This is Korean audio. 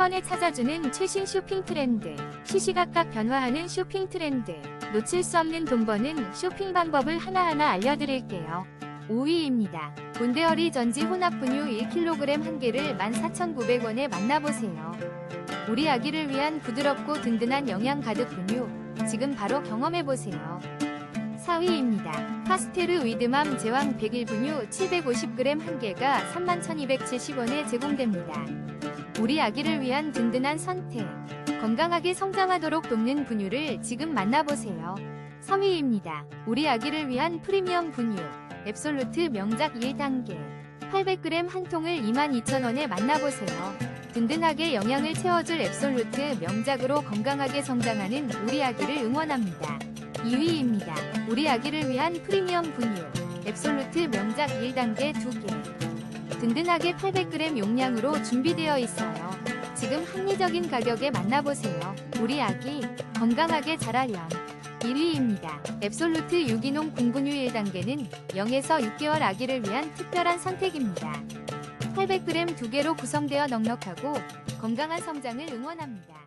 번에 찾아주는 최신 쇼핑 트렌드, 시시각각 변화하는 쇼핑 트렌드, 놓칠 수 없는 돈 버는 쇼핑 방법을 하나하나 알려드릴게요. 5위입니다. 본데어리 전지 혼합 분유 1kg 한 개를 14,900원에 만나보세요. 우리 아기를 위한 부드럽고 든든한 영양 가득 분유, 지금 바로 경험해보세요. 4위입니다. 파스테르 위드맘 제왕 100일 분유 750g 한 개가 31,270원에 제공됩니다. 우리 아기를 위한 든든한 선택, 건강하게 성장하도록 돕는 분유를 지금 만나보세요. 3위입니다. 우리 아기를 위한 프리미엄 분유, 앱솔루트 명작 1단계, 800g 한 통을 22,000원에 만나보세요. 든든하게 영양을 채워줄 앱솔루트 명작으로 건강하게 성장하는 우리 아기를 응원합니다. 2위입니다. 우리 아기를 위한 프리미엄 분유, 앱솔루트 명작 1단계 2개. 든든하게 800g 용량으로 준비되어 있어요. 지금 합리적인 가격에 만나보세요. 우리 아기 건강하게 자라렴. 1위입니다. 앱솔루트 유기농 공분유 1단계는 0에서 6개월 아기를 위한 특별한 선택입니다. 800g 2개로 구성되어 넉넉하고 건강한 성장을 응원합니다.